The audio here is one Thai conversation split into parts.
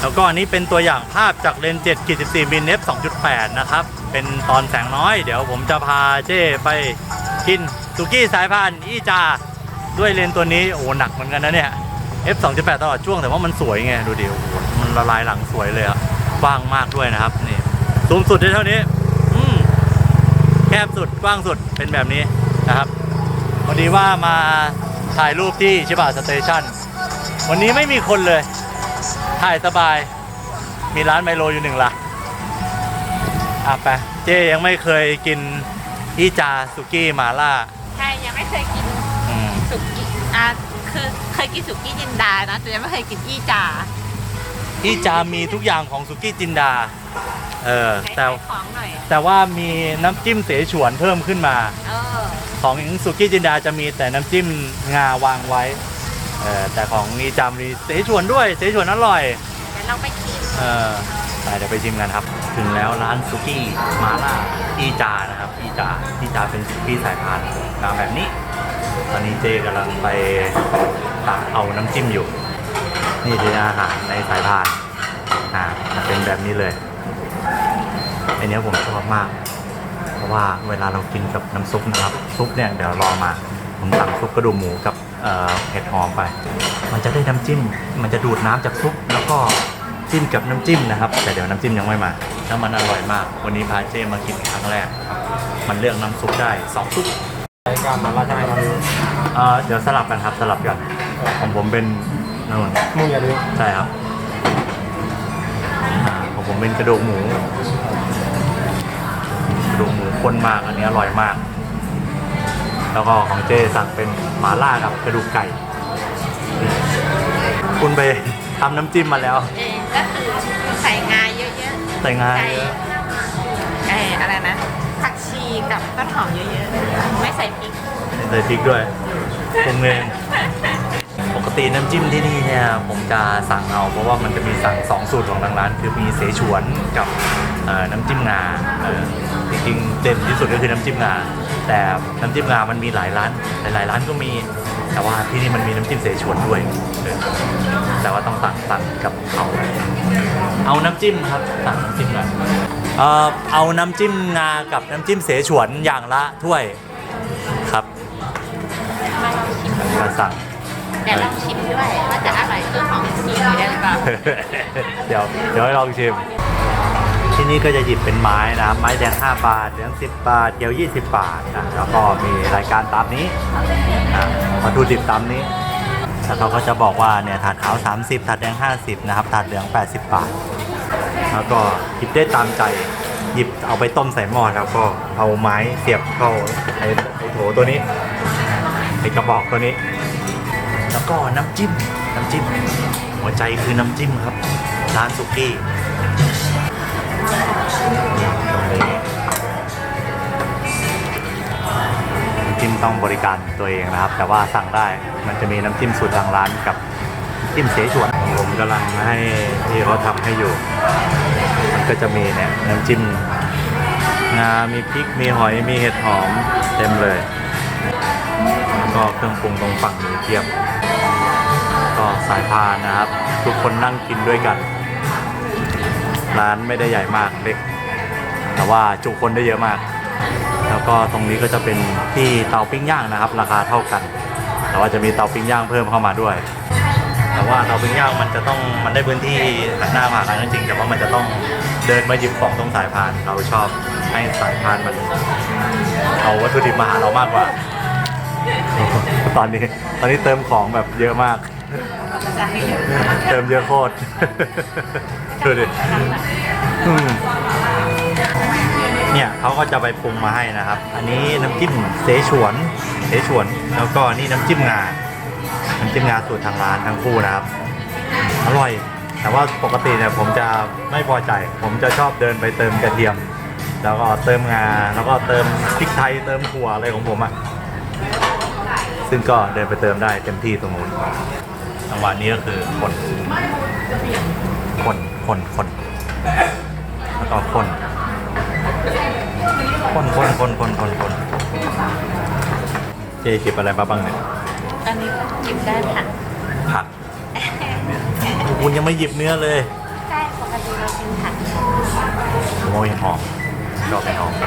แล้วก็อันนี้เป็นตัวอย่างภาพจากเลนส์7 14มิล f 2.8 นะครับ เป็นตอนแสงน้อย เดี๋ยวผมจะพาเจ้ไปกินสุกี้สายพานอีจา ด้วยเลนส์ตัวนี้ โอ้โหหนักเหมือนกันนะเนี่ย f 2.8 ตลอดช่วงแต่ว่ามันสวยไง ดูดิโอ้โหมันละลายหลังสวยเลยอะกว้างมากด้วยนะครับ นี่สูงสุดได้เท่านี้อืแคบสุดกว้างสุดเป็นแบบนี้นะครับพอดีว่ามาถ่ายรูปที่ชิบะสเตชันวันนี้ไม่มีคนเลย ถ่ายสบาย มีร้านไมโลอยู่หนึ่งละอะไป เจยังไม่เคยกินอีจาสุกี้หมาล่า ใช่ ยังไม่เคยกินอืม สุกี้อะคือเคยกินสุกี้จินดานะแต่ยังไม่เคยกินอี้จาอีจามีทุกอย่างของสุกี้จินดา เออให้แต่ ขายของหน่อยแต่ว่ามีน้ำจิ้มเสฉวนเพิ่มขึ้นมา เออของสุกี้จินดาจะมีแต่น้ำจิ้มงาวางไว้ เออแต่ของอีจามีเสฉวนด้วยเสฉวนอร่อย เดี๋ยวเราไปชิมเออไปเดี๋ยวไปชิมกันครับ ถึงแล้วร้านสุกี้มาล่าอีจานะครับอีจาอีจาเป็นสุกี้สายพานมาแบบนี้ ตอนนี้เจกำลังไปตักเอาน้ำจิ้มอยู่ นี่คืออาหารในสายพานอ่าเป็นแบบนี้เลยอันเนี้ยผมชอบมาก เพราะว่าเวลาเรากินกับน้ำซุปนะครับ ซุปเนี่ยเดี๋ยวรอมา ผมสั่งซุปกระดูกหมูกับ เอ่อเห็ดหอมไป มันจะได้น้ำจิ้ม มันจะดูดน้ำจากซุปแล้วก็จิ้มกับน้ำจิ้มนะครับ แต่เดี๋ยวน้ำจิ้มยังไม่มาแล้วมันอร่อยมาก วันนี้พาเจมากินครั้งแรกครับมันเลือกน้ำซุปได้สองซุปรายการมาล่าใช่ไหมเอ่อเดี๋ยวสลับกันครับสลับกันของผมเป็นนู่นมึงอย่าลืมใช่ครับอ่าของผมเป็นกระดูกหมูกระดูกหมูข้นมากอันนี้อร่อยมาก แล้วก็ของเจสั่งเป็นหมาล่ากับกระดูกไก่นี่คุณไปทำน้ำจิ้มมาแล้ว เองก็คือใส่งาเยอะใส่งาๆใส่เยอะไอ้อะไรนะ ผักชีกับต้นหอมเยอะๆ ไม่ใส่พริกใส่พริกด้วยปรุงเองปกติน้ำจิ้มที่นี่เนี่ยผมจะสั่งเอาเพราะว่ามันจะมีสั่งสองสูตรของทางร้าน คือมีเสฉวนกับเอ่อน้ำจิ้มงาเออจริงๆเด่นที่สุดก็คือน้ำจิ้มงา แต่น้ำจิ้มงามันมีหลายร้านหลายๆร้านก็มี แต่ว่าที่นี่มันมีน้ำจิ้มเสฉวนด้วยเออแต่ว่าต้องสั่งสั่งกับเขาเอาน้ำจิ้มครับสั่งน้ำจิ้มหน่อยเอ่อเอาน้ำจิ้มงากับน้ำจิ้มเสฉวนอย่างละถ้วยครับมาลองชิมการสั่งเดี๋ยวลองชิมด้วยว่าจะอร่อยตู้ของพี่ได้หรือเปล่า เดี๋ยวเดี๋ยวให้ลองชิม ที่นี่ก็จะหยิบเป็นไม้นะไม้แดง 5 บาทเหลือง10 บาทเกี๊ยว 20 บาทนะแล้วก็มีรายการตามนี้อะวัตถุดิบตามนี้แล้วเขาก็จะบอกว่าเนี่ยถาดขาว 30ถาดแดง 50 นะครับถาดเหลือง 80 บาท แล้วก็หยิบได้ตามใจหยิบเอาไปต้มใส่หม้อแล้วก็เอาไม้เสียบเข้าไอ้ไอ้โถตัวนี้ไอ้กระบอกตัวนี้ แล้วก็น้ำจิ้มน้ำจิ้มหัวใจคือน้ำจิ้มครับร้านสุกี้ จิ้มต้องบริการตัวเองนะครับ แต่ว่าสั่งได้มันจะมีน้ำจิ้มสูตรทางร้านกับจิ้มเสฉวนผมกำลังให้ที่เขาทำให้อยู่ มันก็จะมีเนี่ยน้ำจิ้มงา มีพริก มีหอย มีเห็ดหอมเต็มเลย แล้วก็เครื่องปรุงตรงฝั่งนี้เทียบ ก็สายพานนะครับ ทุกคนนั่งกินด้วยกัน ร้านไม่ได้ใหญ่มากเล็ก แต่ว่าจุคนได้เยอะมาก แล้วก็ตรงนี้ก็จะเป็นที่เตาปิ้งย่างนะครับ ราคาเท่ากัน แต่ว่าจะมีเตาปิ้งย่างเพิ่มเข้ามาด้วย แต่ว่าเตาปิ้งย่างมันจะต้องมันได้พื้นที่หน้ามหาลัยจริงๆแต่ว่ามันจะต้องเดินมาหยิบของตรงสายพาน เราชอบให้สายพานมันเอาวัตถุดิบมาหาเรามากกว่า ตอนนี้ตอนนี้เติมของแบบเยอะมาก เติมเยอะโคตรดูดิเนี่ยเขาก็จะไปปรุงมาให้นะครับ อันนี้น้ำจิ้มเสฉวนเสฉวน แล้วก็นี่น้ำจิ้มงา น้ำจิ้มงาสูตรทางร้านทั้งคู่นะครับ อร่อย แต่ว่าปกติเนี่ยผมจะไม่พอใจ ผมจะชอบเดินไปเติมกระเทียม แล้วก็เติมงา แล้วก็เติมพริกไทย เติมถั่วอะไรของผมอะ ซึ่งก็เดินไปเติมได้เต็มที่ตรงนู้น จังหวะนี้ก็คือคนคนคนคนแล้วก็คนคนคนคนคนคนคนเจจิบอะไรมาบ้างเนี่ยตอนนี้ก็กินได้ผักผักคุณยังไม่หยิบเนื้อเลยเรากินผัดโมยหอมชอบไปหอมเ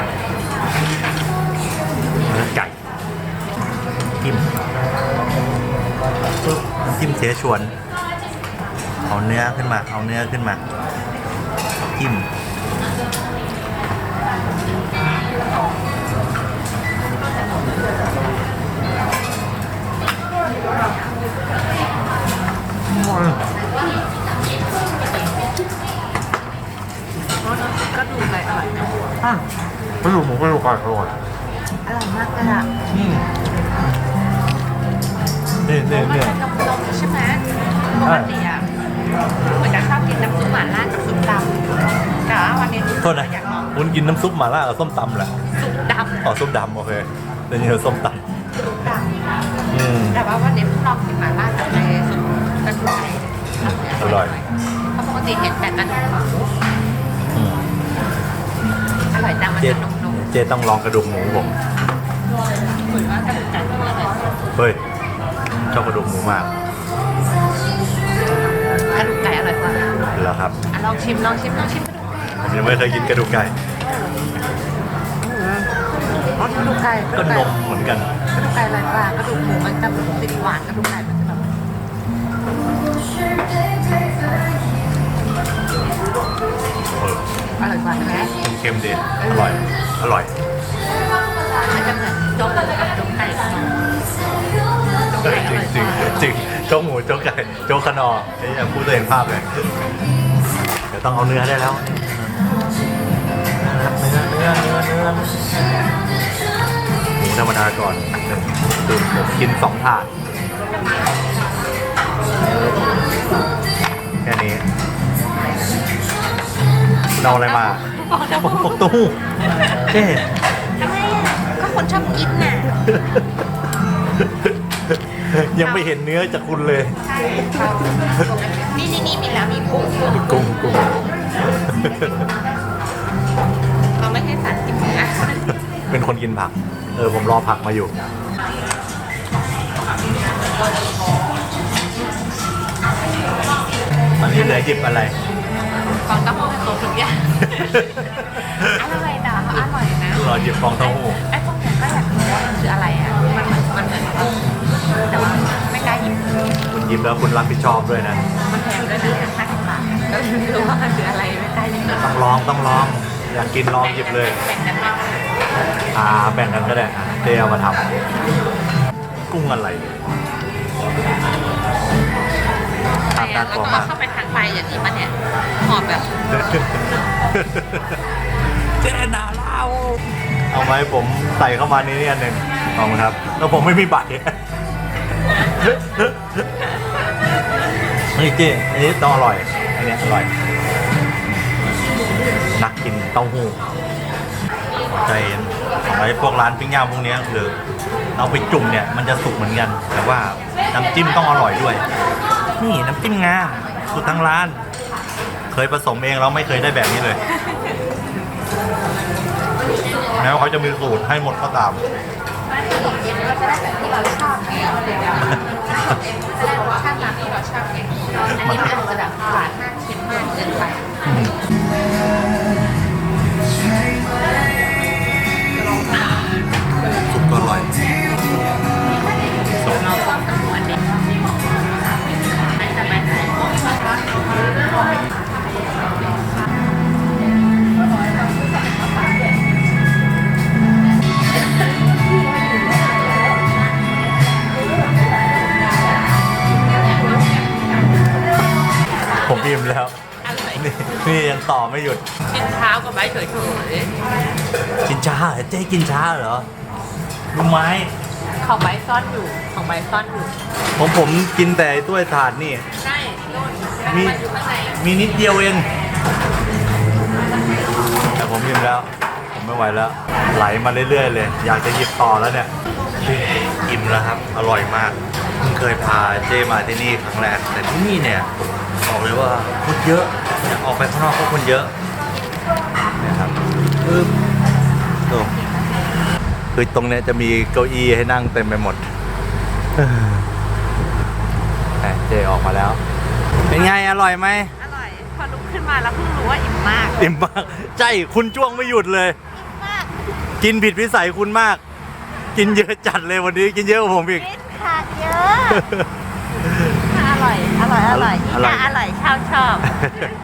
นื้อไก่ จิ้มเสฉวน เอาเนื้อขึ้นมา เอาเนื้อขึ้นมา จิ้มก็ดูไปอร่อยนะกระดูกหมูกระดูกไก่อร่อยอร่อยมากเลยอะนี่นี่มันนี่เป็นนมนมใช่ไหมปกติอะเหมือนจะชอบกินน้ำซุปหม่าล่ากับซุปดำแต่ว่าวันนี้รู้สึกโทษนะอยากลองคุณกินน้ำซุปหม่าล่ากับส้มตำแหละซุปดำอ๋อส้มดำโอเคแต่นี่คือส้มตซุปดำอืมำแต่ว่าวันนี้ลองกินหม่าล่ากับในซุปกระดูกไก่อร่อย เพราะปกติเห็นแต่กระดูกหมูอืมอร่อยจังมันเจจะนุ่มเจต้องลองกระดูกหมูผมๆเหมือนว่ากระดูกไก่มันอร่อยเฮ้ยชอบกระดูกหมูมากก แล้วครับอะลองชิมลองชิมลองชิมกระดูกไก่ผมยังไม่เคยกินกระดูกไก่อ๋อกระดูกไก่ก็นมเหมือนกัน กระดูกไก่อร่อยกว่ากระดูกหมูมันจะติดหวานกระดูกไก่มันจะแบบเอออร่อยกว่าใช่ไหมเค็มๆดีอร่อย อร่อย มันจะเหมือนโจ๊กกับโจ๊กไก่โจ๊กเอไก่ออ จริงร่อยจริงจริงโจ๊กหมูโจ๊กไก่โจ๊กขนอไอ้ยังพูดตัวเองภาพเลยเดี๋ยวต้องเอาเนื้อได้แล้วเนื้อเนื้อเนื้อเนื้อหมูธรรมดาก่อนดูผมกินสองถาดแค่นี้เอาอะไรมาบอกจะปอกกปกตู้เจ๊ทำไมอะก็คนชอบกินน่ะ ยังไม่เห็นเนื้อจากคุณเลย ใช่นี่นี่นี่มีแล้วมีกุ้งกุ้งกุ้งเราไม่ให้สัตว์กินเนื้อเป็นคนกินผัก เออผมรอผักมาอยู่ตอนนี้เหลือหยิบอะไรฟองเต้าหู้เป็นตัวทุกอย่างอร่อยนะอร่อยนะรอหยิบฟองเต้าหู้ไอ้พวกเนี้ยก็อยากรู้ว่ามันคืออะไรอะ แต่ว่าไม่กล้าหยิบคุณหยิบแล้วคุณรับผิดชอบด้วยนะ มันแพงด้วยนะห้าสิบบาทก็ไม่รู้ว่ามันคืออะไรไม่กล้าหยิบต้องลองต้องลองอยากกินลองหยิบเลยแบ่งกันไหมอ่าแบ่งกันก็ได้อะเจเอามาทำกุ้งอะไรไปอะแล้วก็เอาเข้าไปทางไปอย่างนี้มันเนี่ยหอมแบบเจนาเราเอาไหมผมใส่เข้ามานี้นี่อันหนึ่งขอบคุณครับ แล้วผมไม่มีบัตร เฮ้ยเจ๊อันนี้ต้องอร่อย อันนี้อร่อย นักกินเต้าหู้ใจเย็นของไอ้พวกร้านปิ้งย่างพวกนี้คือเอาไปจุ่มเนี่ยมันจะสุกเหมือนกัน แต่ว่าน้ำจิ้มต้องอร่อยด้วย นี่น้ำจิ้มงาสูตรทั้งร้าน เคยผสมเองแล้วไม่เคยได้แบบนี้เลยแม้ว่าเขาจะมีสูตรให้หมดก็ตาม ไม่หยุด กินเท้ากับใบเฉยกินช้าเหรอเจ๊กินช้าเหรอรู้ไหมๆของใบซ่อนอยู่ ของใบซ่อนอยู่ผมผมกินแต่ถ้วยถาดนี่ ใช่นู่นมี มันอยู่ข้างในมีนิดเดียวเองแต่ผมอิ่มแล้ว ผมไม่ไหวแล้ว ไหลมาเรื่อยๆเลย อยากจะหยิบต่อแล้วเนี่ยอิ่มแล้วครับ อร่อยมากเพิ่งเคยพาเจมาที่นี่ครั้งแรกแต่ที่นี่เนี่ยบอกเลยว่าคนเยอะ อยากออกไปข้างนอกก็คนเยอะเนี่ยครับปึ๊บดูคือตรงเนี้ยจะมีเก้าอี้ให้นั่งเต็มไปหมดเออแหม่เจออกมาแล้ว เป็นไงอร่อยไหมอร่อยพออลุกขึ้นมาแล้วเพิ่งรู้ว่าอิ่มมากอิ่มมากใช่คุณจ้วงไม่หยุดเลย มากกินผิดวิสัยคุณมาก กินเยอะจัดเลยวันนี้กินเยอะกว่าผมอีก กินขาดเยอะ อร่อย อร่อย อร่อยอร่อย อร่อยชอบชอบ